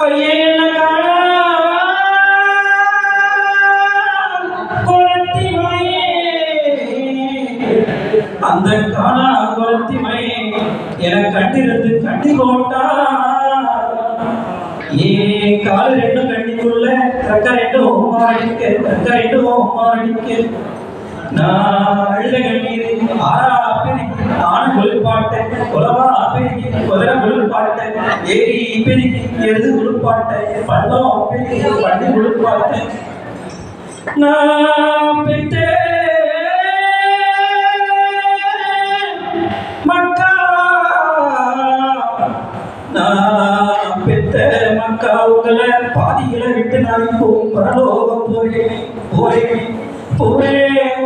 ஐயே என்ன காணா அந்த காணா குலத்திமை என கண்டிருந்து கட்டி போட்டா ஏ கால் ரெண்டு கண்டிக்குள்ள தக்க ரெண்டு ஓமா அடிக்க கக்க ரெண்டு ஓமா அடிக்க நான் அழுத கண்ணீர் ஆறா பெருக்கி குளிர்பாட்டை உலவா குலவா பெருக்கி குதிரை கொழுப்பாட்டேன் ஏரி பெருக்கி எருது கொழுப்பாட்டேன் பள்ளம் பெருக்கி பள்ளி கொழுப்பாட்டேன் நான் பெற்றேன் மக்கா. நான் பெத்த மக்கா. உங்களை பாதிகளை விட்டு நான் போகும் பரலோகம் போறேன் போறேன் போறேன்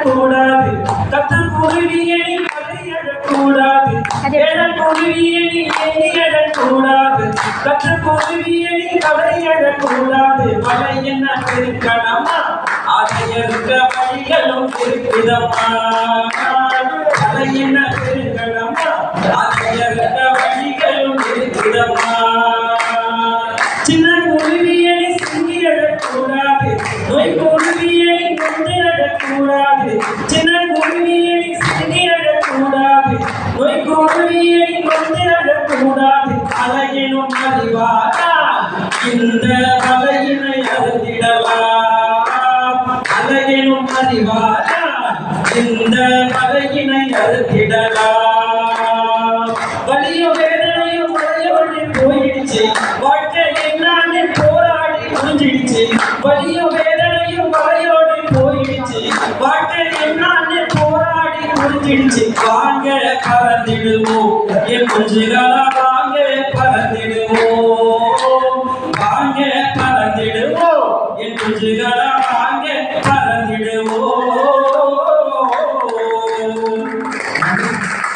எண்ணி அழக்கூடாது கத்த குருவியை கதை அழக்கூடாது. என குருவியை எண்ணி அழக்கூடாது. கத்த குருவியை கதை அழக்கூடாது. வலை என்ன இருக்கணுமா அதை இருக்க வழிகளும் இருக்குதம்மா. வலை என்ன இருக்கணுமா அதை இருக்க வழிகளும் இருக்குதம்மா. சின்ன குருவியை சிங்கிடக்கூடாது நோய் குருவியை கொண்டிடக்கூடாது சின்ன குருவியை சிங்கிடக்கூடாது நோய் குருவியை கொண்டிடக்கூடாது அழகினும் அறிவாரா இந்த வலையினை அறுத்திடலாம் அழகினும் அறிவாரா இந்த வலையினை அறுத்திடலாம் வலியும் வேதனையும் வலையோடு போயிடுச்சு வாழ்க்கை என்னான்னு போராடி முடிஞ்சிடுச்சு வலியும் வேதனையும் வலையோடு போயிடுச்சு. வாழ்க்கை என்னான்னு போராடி முடிஞ்சிடுச்சு. வாங்க கலந்திடுவோம் என் கொஞ்ச காலமா